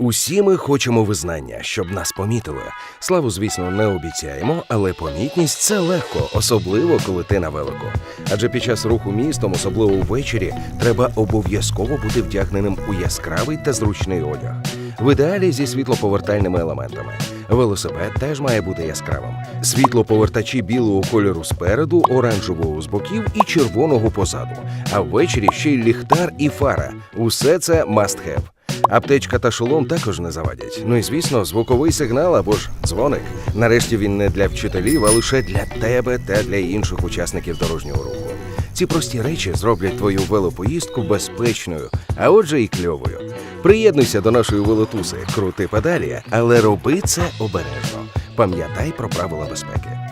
Усі ми хочемо визнання, щоб нас помітили. Славу, звісно, не обіцяємо, але помітність це легко, особливо коли ти на велику. Адже під час руху містом, особливо ввечері, треба обов'язково бути вдягненим у яскравий та зручний одяг. В ідеалі зі світлоповертальними елементами. Велосипед теж має бути яскравим. Світлоповертачі білого кольору спереду, оранжевого з боків і червоного позаду. А ввечері ще й ліхтар і фара. Усе це must have. Аптечка та шолом також не завадять. Ну і звісно, звуковий сигнал або ж дзвоник. Нарешті він не для вчителів, а лише для тебе та для інших учасників дорожнього руху. Ці прості речі зроблять твою велопоїздку безпечною, а отже, і кльовою. Приєднуйся до нашої велотуси, крути педалі, але роби це обережно. Пам'ятай про правила безпеки.